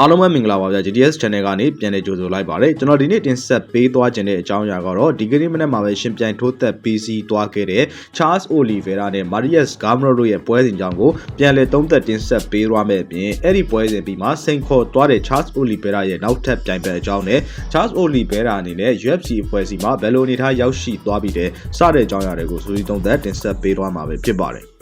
အားလုံးပဲမင်္ဂလာပါဗျာ GTS Channel ကနေပြန်လည်ကြိုဆိုလိုက်ပါတယ်ကျွန်တော်ဒီနေ့တင်ဆက်ပေးသွားခြင်းတဲ့အကြောင်းအရာကတော့ဒီကနေ့မနေ့မှာပဲရှင်ပြိုင်ထိုးသက် PC တွားခဲ့တဲ့ Charles Oliveira နဲ့ Marius Gamro တို့ရဲ့ပွဲစဉ်ကြောင်းကိုပြန်လည်သုံးသက်တင်ဆက်ပေးသွားမယ့်အပြင်အဲ့ဒီပွဲစဉ်ပြီးမှစိန်ခေါ်သွားတဲ့ Charles Oliveira ရဲ့နောက်ထပ်ပြိုင်ပွဲအကြောင်းနဲ့ Charles Oliveira အနေနဲ့ UFC အဖွဲ့အစည်းမှာဘယ်လိုအနေထားရောက်ရှိသွားပြီးတဲ့စတဲ့အကြောင်းအရာတွေကိုစူးစီးသုံးသက်တင်ဆက်ပေးသွားမှာပဲဖြစ်ပါတယ်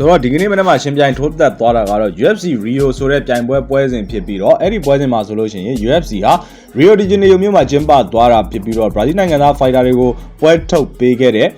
ဆိုတော့ဒီကနေ့မနေ့မှာရှင်ပြိုင်ထိုးသက်သွားတာကတော့ UFC Rio ဆိုတဲ့ပြိုင်ပွဲပွဲစဉ်ဖြစ်ပြီးတော့အဲ့ဒီပွဲစဉ်မှာဆိုလို့ရှိရင် UFC ဟာ Rio de Janeiro မြို့မှာကျင်းပသွားတာဖြစ်ပြီးတော့ Brazil နိုင်ငံသား fighter တွေကိုပွဲထုတ်ပေးခဲ့တဲ့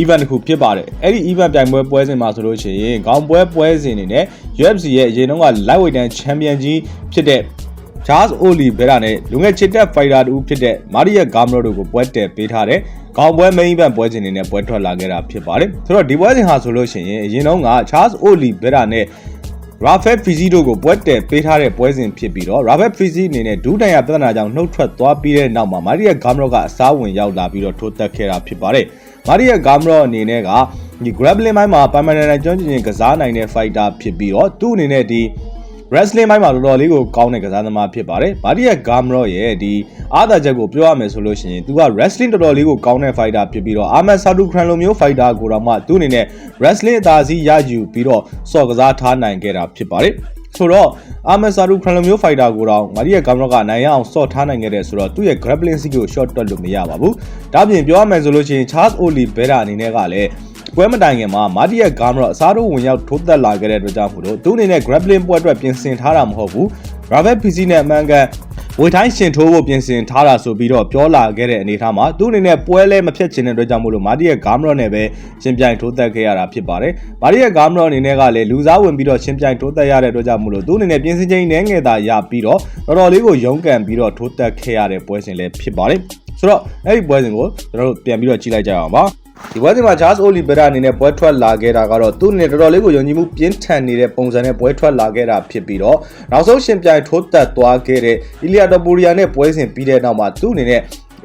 event တစ်ခုဖြစ်ပါတယ်အဲ့ဒီ event ပြိုင်ပွဲပွဲစဉ်မှာဆိုလို့ရှိရင်ခေါင်းပွဲပွဲစဉ်အနေနဲ့ UFC ရဲ့အရင်တုန်းက lightweight တန်း champion ကြီးဖြစ်တဲ့ Charles Oliveira နဲ့လူငယ်ချစ်တဲ့ fighter တူဖြစ်တဲ့ Maria Gamro တို့ကိုပွဲတက်ပေးထားတဲ့ ခေါင်းပွဲ main event ပွဲစဉ်တွေနဲ့ပွဲထွက်လာခဲ့တာဖြစ်ပါတယ်။ဆိုတော့ဒီပွဲစဉ်ဟာဆိုလို့ရှိရင်အရင်တုန်းက Charles Oliveira နဲ့ Rafael Fizzi တို့ကိုပွဲတက်ပေးထားတဲ့ပွဲစဉ်ဖြစ်ပြီးတော့ Rafael Fizzi အနေနဲ့ဒုတိုင်ရပြဿနာကြောင့်နှုတ်ထွက်သွားပြီးတဲ့နောက်မှာ Maria Gamro ကအစားဝင်ရောက်လာပြီးတော့ထိုးတက်ခဲ့တာဖြစ်ပါတယ်။ Maria Gamro အနေနဲ့ကဒီ grappling ဘိုင်းမှာ permanent ကျွမ်းကျင်ကစားနိုင်တဲ့ fighter ဖြစ်ပြီးတော့သူ့အနေနဲ့ဒီ wrestling ဘိုင်းမှာတော်တော်လေးကိုကောင်းတဲ့ကစားသမားဖြစ်ပါတယ်။မာရီယာဂမ်ရော့ရဲ့ဒီအားသာချက်ကိုပြောရမယ်ဆိုလို့ရှိရင်သူက wrestling တော်တော်လေးကိုကောင်းတဲ့ fighter ဖြစ်ပြီးတော့အာမန်ဆာဒူခရန်လိုမျိုး fighter ကိုတော့မှသူ့အနေနဲ့ wrestling အသာစီးရယူပြီးတော့စော့ကစားထားနိုင်ခဲ့တာဖြစ်ပါတယ်။ဆိုတော့အာမန်ဆာဒူခရန်လိုမျိုး fighter ကိုတော့မာရီယာဂမ်ရော့ကနိုင်ရအောင်စော့ထားနိုင်ခဲ့တဲ့ဆိုတော့သူ့ရဲ့ grappling skill ကို short တွက်လို့မရပါဘူး။ဒါပြင်ပြောရမယ်ဆိုလို့ရှိရင် Charles Oliveira အနေနဲ့ကလည်း ပွဲမတိုင်ခင်မှာမာတီယက်ဂါမရော့အစားထိုးဝင်ရောက်ထိုးသက်လာခဲ့တဲ့အတွက်ကြောင့်မို့လို့သူအနေနဲ့ grappling ပွဲအတွက်ပြင်ဆင်ထားတာမဟုတ်ဘူး Ravel PC နဲ့အမှန်ကန်ဝေထိုင်းရှင်ထိုးဖို့ပြင်ဆင်ထားတာဆိုပြီးတော့ပြောလာခဲ့တဲ့အနေအထားမှာသူအနေနဲ့ပွဲလဲမဖြစ်ချင်တဲ့အတွက်ကြောင့်မို့လို့မာတီယက်ဂါမရော့နဲ့ပဲရှင်ပြိုင်ထိုးသက်ခဲ့ရတာဖြစ်ပါတယ်မာတီယက်ဂါမရော့အနေနဲ့ကလည်းလူစားဝင်ပြီးတော့ရှင်ပြိုင်ထိုးသက်ရတဲ့အတွက်ကြောင့်မို့လို့သူအနေနဲ့ပြင်ဆင်ချိန်နည်းငယ်သာရပြီးတော့တော်တော်လေးကိုရုန်းကန်ပြီးတော့ထိုးသက်ခဲ့ရတဲ့ပွဲစဉ်လည်းဖြစ်ပါတယ်ဆိုတော့အဲ့ဒီပွဲစဉ်ကိုကျွန်တော်တို့ပြန်ပြီးတော့ကြည့်လိုက်ကြအောင်ပါ ဒီပွဲစဉ်မှာ Charles Oliveira အနေနဲ့ပွဲထွက်လာခဲ့တာကတော့သူ့အနေနဲ့တော်တော်လေးကိုယုံကြည်မှုပြင်းထန်နေတဲ့ပုံစံနဲ့ပွဲထွက်လာခဲ့တာဖြစ်ပြီးတော့နောက်ဆုံးရှင်ပြိုင်ထိုးသက်သွားခဲ့တဲ့ Ilia Topuria နဲ့ပွဲစဉ်ပြီးတဲ့နောက်မှာသူ့အနေနဲ့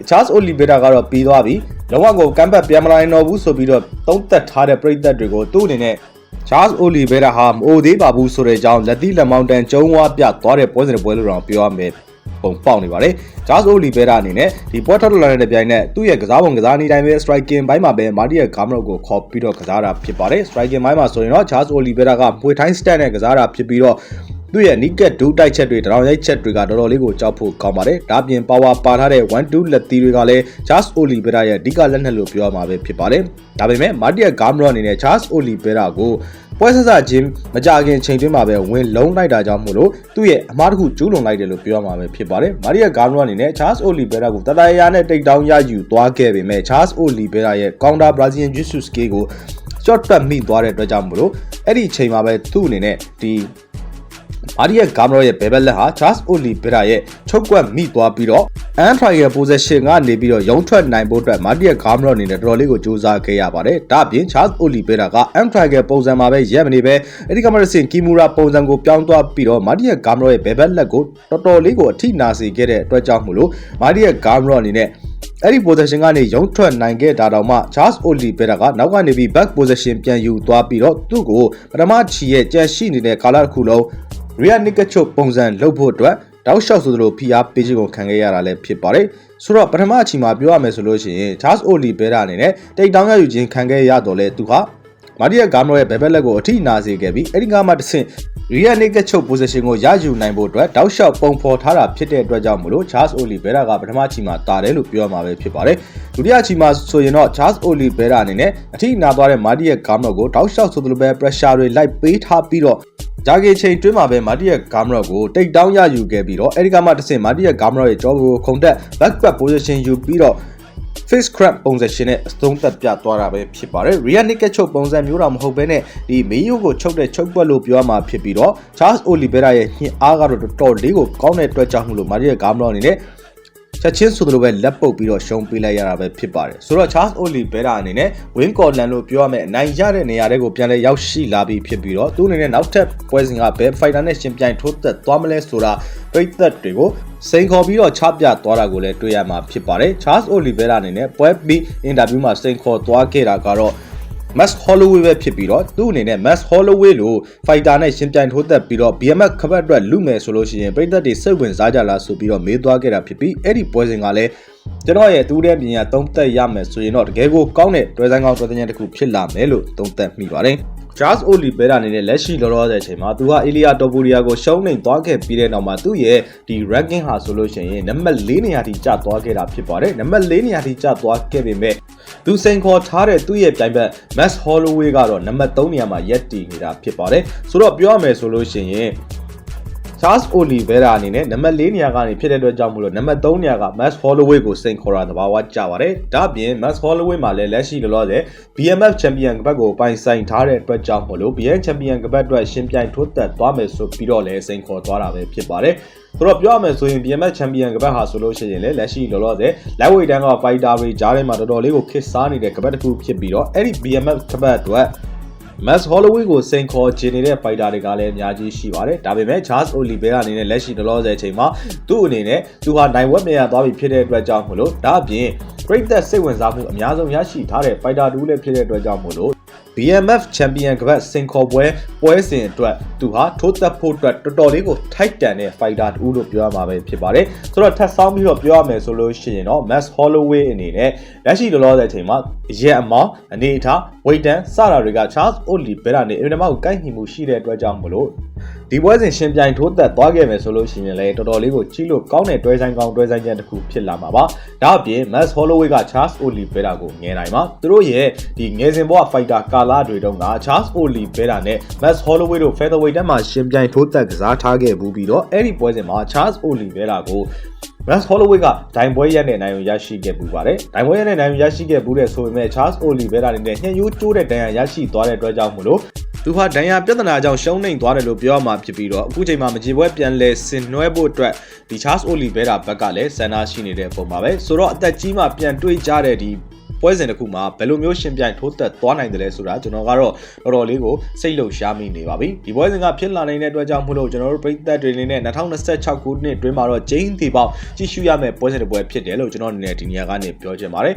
Charles Oliveira ကတော့ပြီးသွားပြီလုံးဝကိုကမ်ဘတ်ပြန်မလာနိုင်တော့ဘူးဆိုပြီးတော့သုံးသက်ထားတဲ့ပရိသတ်တွေကိုသူ့အနေနဲ့ Charles Oliveira ဟာမအိုသေးပါဘူးဆိုတဲ့အကြောင်းလက်သီးလက်မောင်းတန်ကျုံးဝါပြသွားတဲ့ပွဲစဉ်တွေပွဲလို့တော့ပြောရမယ် ပုံပေါက်နေပါတယ်။ Charles Oliveira အနေနဲ့ဒီပွဲထွက်လာတဲ့ပြိုင်နဲ့သူ့ရဲ့ကစားပုံကစားနည်းတိုင်းပဲ striking ဘိုင်းမှာပဲ Maria Gamro ကိုခေါ်ပြီးတော့ကစားတာဖြစ်ပါတယ်။ striking ဘိုင်းမှာဆိုရင်တော့ Charles Oliveira ကမွေထိုင်း stand နဲ့ကစားတာဖြစ်ပြီးတော့ သူ့ရဲ့ naked ဒူးတိုက်ချက်တွေတရောင်ရိုက်ချက်တွေကတော်တော်လေးကိုကြောက်ဖို့ကောင်းပါတယ်။ဒါပြင် power ပါထားတဲ့1 2လက်သီးတွေကလည်း Charles Oliveira ရဲ့အဓိကလက်နက်လို့ပြောရမှာပဲဖြစ်ပါတယ်။ဒါပေမဲ့ Maria Gamro အနေနဲ့ Charles Oliveira ကိုပွဲဆက်စချင်းမကြခင်ချိန်တွင်းမှာပဲဝင်လုံးလိုက်တာကြောင့်မို့လို့သူ့ရဲ့အမားတစ်ခုကျူးလွန်လိုက်တယ်လို့ပြောရမှာပဲဖြစ်ပါတယ်။မာရီယာဂါမရိုအနေနဲ့ Charles Oliveira ကိုတတရာနဲ့တိတ်တောင်းရယူသွားခဲ့ပေမဲ့ Charles Oliveira ရဲ့ counter Brazilian Jiu-Jitsu skill ကို short ပတ်မိသွားတဲ့အတွက်ကြောင့်မို့လို့အဲ့ဒီချိန်မှာပဲသူ့အနေနဲ့ဒီ မာရီယာဂါမရိုရဲ့ဘယ်ဘက်လက်ဟာ Charles Oliveira ရဲ့ချုပ်ကွက်မိသွားပြီးတော့ Antrial position ကနေပြီးတော့ရုံထွက်နိုင်ဖို့အတွက်မာတီယက်ဂါမရော့အနေနဲ့တော်တော်လေးကိုစူးစမ်းခဲ့ရပါတယ်။ဒါ့အပြင် Charles Oliveira က Antrial ပုံစံမှာပဲရက်မနေပဲအဲ့ဒီကမရစင်ကီမူရာပုံစံကိုပြောင်းသွားပြီးတော့မာတီယက်ဂါမရော့ရဲ့ဘယ်ဘက်လက်ကိုတော်တော်လေးကိုအထိနာစေခဲ့တဲ့အတွက်ကြောင့်မို့လို့မာတီယက်ဂါမရော့အနေနဲ့အဲ့ဒီ position ကနေရုံထွက်နိုင်ခဲ့တာတောင်မှ Charles Oliveira ကနောက်ကနေပြီး back position ပြန်ယူသွားပြီးတော့သူ့ကိုပထမချီရဲ့ကြံရှိနေတဲ့ကာလတစ်ခုလုံး Real Nickacho ပုံစံလုပ်ဖို့အတွက်တောက်လျှောက်ဆိုသလိုဖိအားပေးခြင်းကိုခံခဲ့ရတာလည်းဖြစ်ပါတယ်ဆိုတော့ပထမအချိန်မှာပြောရမယ်ဆိုလို့ရှိရင် Charles Oliveira အနေနဲ့တိတ်တောင်းရယူခြင်းခံခဲ့ရတော့လဲသူဟာမာရီယာဂါမရိုရဲ့ဘယ်ဘက်လက်ကိုအထိနာစေခဲ့ပြီးအဲ့ဒီကမှတဆင့် Real Naked ချုပ် position ကိုရယူနိုင်ဖို့အတွက်တောက်လျှောက်ပုံဖော်ထားတာဖြစ်တဲ့အတွက်ကြောင့်မလို့ Charles Oliveira ကပထမအချိန်မှာတာတယ်လို့ပြောမှာပဲဖြစ်ပါတယ်ဒုတိယအချိန်မှာဆိုရင်တော့ Charles Oliveira အနေနဲ့အထိနာသွားတဲ့မာရီယာဂါမရိုကိုတောက်လျှောက်ဆိုသလိုပဲ pressure တွေလိုက်ပေးထားပြီးတော့ ဂျာဂေချိန်တွင်းမှာပဲမာတီယက်ဂါမရော့ကိုတိတ်တောင်းရယူခဲ့ပြီးတော့အဲဒီကမှတစ်ဆင့်မာတီယက်ဂါမရော့ရဲ့ကြောကိုခုန်တက် back back position ယူပြီးတော့ face crab ပုံစံရှင်နဲ့အသုံးသက်ပြသွားတာပဲဖြစ်ပါတယ် rear naked ချုပ်ပုံစံမျိုးတော့မဟုတ်ဘဲနဲ့ဒီမေယိုကိုချုပ်တဲ့ချုပ်ပွက်လို့ပြောမှာဖြစ်ပြီးတော့ Charles Oliveira ရဲ့ညှင်အားကတော့တော်တော်လေးကိုကောင်းတဲ့အတွက်ကြောင့်မလို့မာရီယာဂါမရော့အနေနဲ့ ချက်ချင်းဆိုသလိုပဲလက်ပုတ်ပြီးတော့ရှုံးပေးလိုက်ရတာပဲဖြစ်ပါတယ်ဆိုတော့ Charles Oliveira အနေနဲ့ Win Corland လို့ပြောရမယ်အနိုင်ရတဲ့နေရာတွေကိုပြန်လဲရောက်ရှိလာပြီးဖြစ်ပြီးတော့သူ့အနေနဲ့နောက်ထပ်ပွဲစဉ်ကဘယ် fighter နဲ့ရှင်ပြိုင်ထိုးသက်သွားမလဲဆိုတာပြိသက်တွေကိုစိန်ခေါ်ပြီးတော့ချပြသွားတာကိုလည်းတွေ့ရမှာဖြစ်ပါတယ် Charles Oliveira အနေနဲ့ပွဲပြီးအင်တာဗျူးမှာစိန်ခေါ်သွားခဲ့တာကတော့ Max Holloway ပဲဖြစ်ပြီးတော့သူ့အနေနဲ့ Max Holloway လို့ fighter နဲ့ရှင်ပြိုင်ထိုးသက်ပြီးတော့ BMX ခပတ်အတွက်လူမယ်ဆိုလို့ရှိရင်ပြည်သက်တွေစိတ်ဝင်စားကြလားဆိုပြီးတော့မေးသွားခဲ့တာဖြစ်ပြီးအဲ့ဒီပွဲစဉ်ကလည်းကျွန်တော်ရဲ့သူတဲ့ပညာသုံးသက်ရမယ်ဆိုရင်တော့တကယ်ကိုကောင်းတဲ့တွဲဆိုင်ကောင်းတွဲဆိုင်တစ်ခုဖြစ်လာမယ်လို့သုံးသပ်မိပါတယ်။ Charles Oliveira အနေနဲ့လက်ရှိလောလောဆယ်အချိန်မှာသူဟာ Ilia Topuria ကိုရှုံးနေသွားခဲ့ပြီးတဲ့နောက်မှာသူ့ရဲ့ဒီ ranking ဟာဆိုလို့ရှိရင်နံပါတ်၄နေရာထိကျသွားခဲ့တာဖြစ်ပါတယ်။နံပါတ်၄နေရာထိကျသွားခဲ့ပေမဲ့ သူစိန်ခေါ်ထားတဲ့သူ့ရဲ့ပြိုင်ဘက် Max Holloway ကတော့နံပါတ်3နေရာမှာရပ်တည်နေတာဖြစ်ပါတယ်။ဆိုတော့ပြောရမယ်ဆိုလို့ရှိရင် Charles Oliveira အနေနဲ့နံပါတ်4နေရာကနေဖြစ်တဲ့အတွက်ကြောင့်မလို့နံပါတ်3နေရာက Max Holloway ကိုစိန်ခေါ်တာသဘာဝကျပါတယ်။ဒါ့အပြင် Max Holloway မှာလည်းလက်ရှိလောလောဆယ် BMF Champion ကပတ်ကိုပိုင်ဆိုင်ထားတဲ့အတွက်ကြောင့်မလို့ BMF Champion ကပတ်အတွက်ရှင်ပြိုင်ထိုးသက်သွားမယ်ဆိုပြီးတော့လည်းစိန်ခေါ်သွားတာပဲဖြစ်ပါတယ်။ဆိုတော့ပြောရမယ်ဆိုရင် BMF Champion ကပတ်ဟာဆိုလို့ရှိရင်လည်းလက်ရှိလောလောဆယ် Lightweight တန်းက fighter တွေကြားထဲမှာတော်တော်လေးကိုခစ်စားနေတဲ့ကပတ်တစ်ခုဖြစ်ပြီးတော့အဲ့ဒီ BMF ကပတ်အတွက် Max Holloway ကိုစိန်ခေါ်ခြင်းနေတဲ့ fighter တွေကလည်းအများကြီးရှိပါတယ်။ဒါပေမဲ့ Charles Oliveira အနေနဲ့လက်ရှိတလောဆယ်အချိန်မှာသူ့အနေနဲ့သူဟာနိုင်ဝက်မြရသွားပြီဖြစ်တဲ့အတွက်ကြောင့်မလို့ဒါအပြင် Great သက်စိတ်ဝင်စားမှုအများဆုံးရရှိထားတဲ့ fighter တူလည်းဖြစ်တဲ့အတွက်ကြောင့်မလို့ BMF Champion ကပတ်စင်ခေါ်ပွဲပွဲစဉ်အတွက်သူဟာထိုးသက်ဖို့အတွက်တော်တော်လေးကိုထိုက်တန်တဲ့ fighter တူလို့ပြောရမှာပဲဖြစ်ပါတယ်။ဆိုတော့ထပ်ဆောင်းပြီးတော့ပြောရမယ်ဆိုလို့ရှိရင်တော့ Max Holloway အနေနဲ့လက်ရှိလောလောဆယ်အချိန်မှာရက်အမောင်းအနေအထား weight တန်းစတာတွေက Charles Oliveira နဲ့အင်တာမောက်ကိုက်ညီမှုရှိတဲ့အတွက်ကြောင့်မလို့ဒီပွဲစဉ်ရှင်ပြိုင်ထိုးသက်သွားခဲ့မယ်ဆိုလို့ရှိရင်လည်းတော်တော်လေးကိုကြီးလို့ကောင်းတဲ့တွဲဆိုင်ကောင်းတွဲဆိုင်ချန်တစ်ခုဖြစ်လာမှာပါ။ဒါအပြင် Max Holloway က Charles Oliveira ကိုငဲနိုင်ပါ။သူတို့ရဲ့ဒီငယ်စဉ်ဘဝ fighter ကာလာတွေတုန်းက Charles Oliveira နဲ့ Max Holloway တို့ featherweight တက်မှာရှင်ပြိုင်ထိုးသက်ကစားထားခဲ့ဘူးပြီးတော့အဲ့ဒီပွဲစဉ်မှာ Charles Oliveira ကို Max Holloway ကဒိုင်ပွဲရက်နဲ့နိုင်ရရှိခဲ့ပူပါတယ်။ဒိုင်ပွဲရက်နဲ့နိုင်ရရှိခဲ့ဘူးတဲ့ဆိုပေမဲ့ Charles Oliveira အနေနဲ့ညှဉ်းယိုးကျိုးတဲ့ဒဏ်ရာရရှိသွားတဲ့အတွက်ကြောင့်မလို့သူဟာဒဏ်ရာပြဿနာကြောင့်ရှုံးနိမ့်သွားတယ်လို့ပြောရမှာဖြစ်ပြီးတော့အခုချိန်မှာမကြေပွဲပြန်လဲဆင်နွှဲဖို့အတွက်ဒီ Charles Oliveira ဘက်ကလည်းဆန္ဒရှိနေတဲ့ပုံပါပဲဆိုတော့အသက်ကြီးမှပြန်တွေးကြတဲ့ဒီ ပွဲစဉ်တစ်ခုမှာဘယ်လိုမျိုးရှင်ပြိုင်ထိုးသက်သွားနိုင်တယ်လဲဆိုတာကျွန်တော်ကတော့တော်တော်လေးကိုစိတ်လှုပ်ရှားမိနေပါပြီဒီပွဲစဉ်ကဖြစ်လာနိုင်တဲ့အတွက်ကြောင့်မို့လို့ကျွန်တော်တို့ပြည်သက်တွေအနေနဲ့2026ခုနှစ်အတွင်းမှာတော့ဂျိန်းဒီပေါက်ကြည့်ရှုရမယ့်ပွဲစဉ်တစ်ပွဲဖြစ်တယ်လို့ကျွန်တော်အနေနဲ့ဒီနေရာကနေပြောချင်ပါတယ်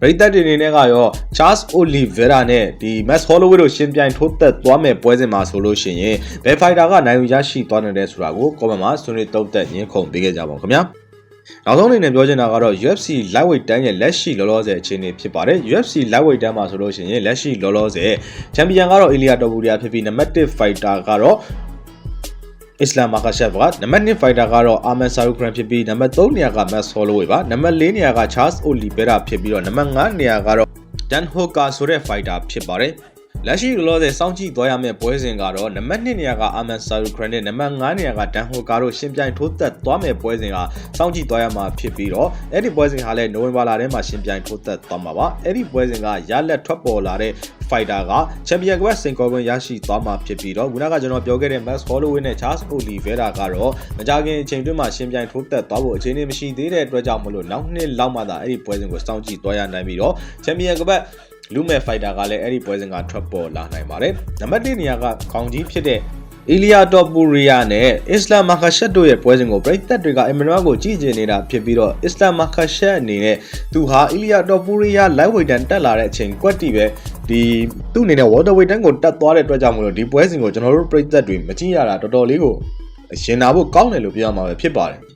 ပရိသတ်တွေအနေနဲ့ကရော Charles Oliveira နဲ့ဒီ Max Holloway တို့ရှင်ပြိုင်ထိုးသက်သွားမဲ့ပွဲစဉ်မှာဆိုလို့ရှိရင်ဘယ် fighter ကနိုင်ယူရရှိသွားနိုင်တယ်ဆိုတာကို comment မှာဆွေးနွေးတုံ့တက်ရင်းခုန်ပေးခဲ့ကြပါဦးခင်ဗျာ နောက်ဆုံးအနေနဲ့ပြောချင်တာကတော့ UFC lightweight တန်းရဲ့လက်ရှိလောလောဆယ်အခြေအနေဖြစ်ပါတယ် UFC lightweight တန်းမှာဆိုလို့ရှိရင်လက်ရှိလောလောဆယ်ချန်ပီယံကတော့ Ilia Topuria ဖြစ်ပြီး number 1 fighter ကတော့ Islam Makhachev ကနံပါတ်2 fighter ကတော့ Ahmed Sarukhran ဖြစ်ပြီးနံပါတ်3နေရာက Max Holloway ပါနံပါတ်4နေရာက Charles Oliveira ဖြစ်ပြီးတော့နံပါတ်5နေရာကတော့ Dan Hooker ဆိုတဲ့ fighter ဖြစ်ပါတယ် လက်ရှိလောလောဆယ်စောင့်ကြည့်သွားရမယ့်ပွဲစဉ်ကတော့နံပါတ်2နေရာက Ahmed Sarukhran နဲ့နံပါတ်5နေရာက Dan Hooker တို့ရှင်ပြိုင်ထိုးသက်သွားမယ့်ပွဲစဉ်ကစောင့်ကြည့်သွားရမှာဖြစ်ပြီးတော့အဲ့ဒီပွဲစဉ်ဟာလည်းနိုဝင်ဘာလထဲမှာရှင်ပြိုင်ထိုးသက်သွားမှာပါအဲ့ဒီပွဲစဉ်ကရလက်ထွက်ပေါ်လာတဲ့ fighter ကချန်ပီယံကပတ်စင်ကော်ကွင်းရရှိသွားမှာဖြစ်ပြီးတော့ခုနကကျွန်တော်ပြောခဲ့တဲ့ Max Holloway နဲ့ Charles Oliveira ကတော့မကြခင်အချိန်တွင်းမှာရှင်ပြိုင်ထိုးသက်သွားဖို့အခြေအနေမရှိသေးတဲ့အတွက်ကြောင့်မလို့နောက်နှစ်လောက်မှသာအဲ့ဒီပွဲစဉ်ကိုစောင့်ကြည့်သွားရနိုင်ပြီးတော့ချန်ပီယံကပတ် လူမဲ့ဖိုက်တာကလည်းအဲ့ဒီပွဲစဉ်ကထွက်ပေါ်လာနိုင်ပါတယ်။နံပါတ်1နေရာကခေါင်းကြီးဖြစ်တဲ့ Ilia Topuria နဲ့ Islam Makhachev တို့ရဲ့ပွဲစဉ်ကိုပရိသတ်တွေကအင်မန်နွာကိုကြည့်ကျင်နေတာဖြစ်ပြီးတော့ Islam Makhachev အနေနဲ့သူဟာ Ilia Topuria lightweight တန်းတက်လာတဲ့အချိန်ကွက်တီပဲဒီသူ့အနေနဲ့ welterweight တန်းကိုတက်သွားတဲ့အတွက်ကြောင့်မလို့ဒီပွဲစဉ်ကိုကျွန်တော်တို့ပရိသတ်တွေမကြည့်ရတာတော်တော်လေးကိုရှင်နာဖို့ကောင်းတယ်လို့ပြောရမှာပဲဖြစ်ပါတယ်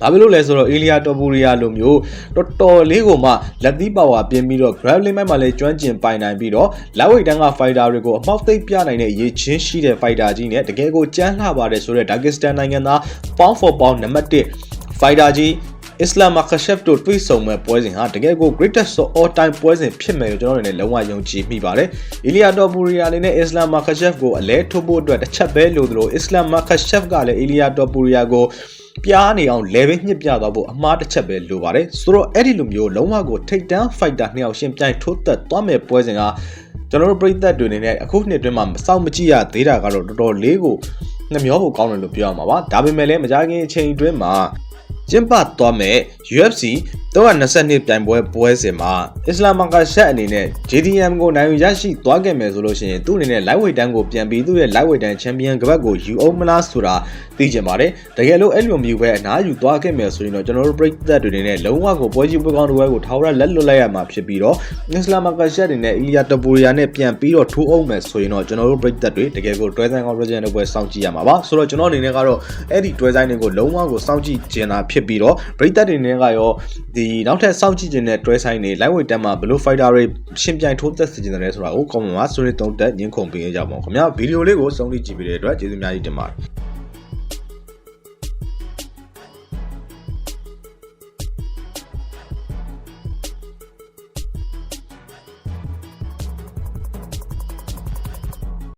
ဘာဖြစ်လို့လဲဆိုတော့ Elia Topuria လိုမျိုးတော်တော်လေးကိုမှလက်သီးပါဝါပြင်းပြီးတော့ grappling ဘက်မှာလည်းကျွမ်းကျင်ပိုင်နိုင်ပြီးတော့ lightweight တန်းက fighter တွေကိုအမောက်သိပ်ပြနိုင်တဲ့ရေချင်းရှိတဲ့ fighter ကြီးနဲ့တကယ်ကိုကြမ်းလှပါတယ်ဆိုတော့ Dagestan နိုင်ငံသား pound for pound နံပါတ်1 fighter ကြီး Islam Makhachev တို့တွေ့ဆုံမဲ့ပွဲစဉ်ဟာတကယ်ကို greatest of all time ပွဲစဉ်ဖြစ်မယ်လို့ကျွန်တော်တို့လည်းလုံးဝယုံကြည်မိပါတယ်။ Ilia Topuria အနေနဲ့ Islam Makhachev ကိုအလဲထုတ်ဖို့အတွက်တစ်ချက်ပဲလိုသလို Islam Makhachev ကလည်း Ilia Topuria ကို ပြားနေအောင် level ညှစ်ပြသွားဖို့အမှားတစ်ချက်ပဲလိုပါတယ်ဆိုတော့အဲ့ဒီလိုမျိုးလုံးဝကိုထိတ်တန်း fighter နှစ်ယောက်ရှင်ပြိုင်ထိုးသက်သွားမဲ့ပွဲစဉ်ကကျွန်တော်တို့ပြည်သက်တွေအနေနဲ့အခုနှစ်အတွင်းမှာမစောင့်မကြည့်ရသေးတာကတော့တော်တော်လေးကိုနှမျောဖို့ကောင်းတယ်လို့ပြောရမှာပါဒါပေမဲ့လည်းမကြခင်အချိန်အတွင်းမှာ ကျင်းပသွားမဲ့ UFC 322ပြိုင်ပွဲပွဲစဉ်မှာအစ္စလာမ်မာကာရှက်အနေနဲ့ JDM ကိုနိုင်ယူရရှိသွားခဲ့မယ်ဆိုလို့ရှိရင်သူ့အနေနဲ့ lightweight တန်းကိုပြန်ပြီးသူ့ရဲ့ lightweight တန်း champion ကပတ်ကိုယူအောင်မလားဆိုတာသိချင်ပါတယ်တကယ်လို့အဲ့လိုမျိုးပဲအနားယူသွားခဲ့မယ်ဆိုရင်တော့ကျွန်တော်တို့ပြည်သက်တွေနဲ့လုံးဝကိုပွဲကြီးပွဲကောင်းတစ်ပွဲကိုထာဝရလက်လွတ်လိုက်ရမှာဖြစ်ပြီးတော့အစ္စလာမ်မာကာရှက်အနေနဲ့အီလီယာတပူရီယာနဲ့ပြန်ပြီးတော့ထိုးအောင်မယ်ဆိုရင်တော့ကျွန်တော်တို့ပြည်သက်တွေတကယ်ကိုတွဲဆိုင်ကောင်း region တွေပွဲစောင့်ကြည့်ရမှာပါဆိုတော့ကျွန်တော်အနေနဲ့ကတော့အဲ့ဒီတွဲဆိုင်တွေကိုလုံးဝကိုစောင့်ကြည့်ခြင်းတာဖြစ်ပြီးတော့ပြည်သက်တွေနဲ့ကရောဒီနောက်ထပ်စောင့်ကြည့်ခြင်းတဲ့တွဲဆိုင်တွေ lightweight တက်မှာဘယ်လို fighter တွေရှင်ပြိုင်ထိုးသက်စေခြင်းတယ်ဆိုတာကို comment မှာဆွေးနွေးသုံးသပ်ညှင်းခုန်ပေးကြပါဦးခင်ဗျာဗီဒီယိုလေးကိုဆုံးဖြတ်ကြည့်ပေးတဲ့အတွက်ကျေးဇူးအများကြီးတင်ပါတယ်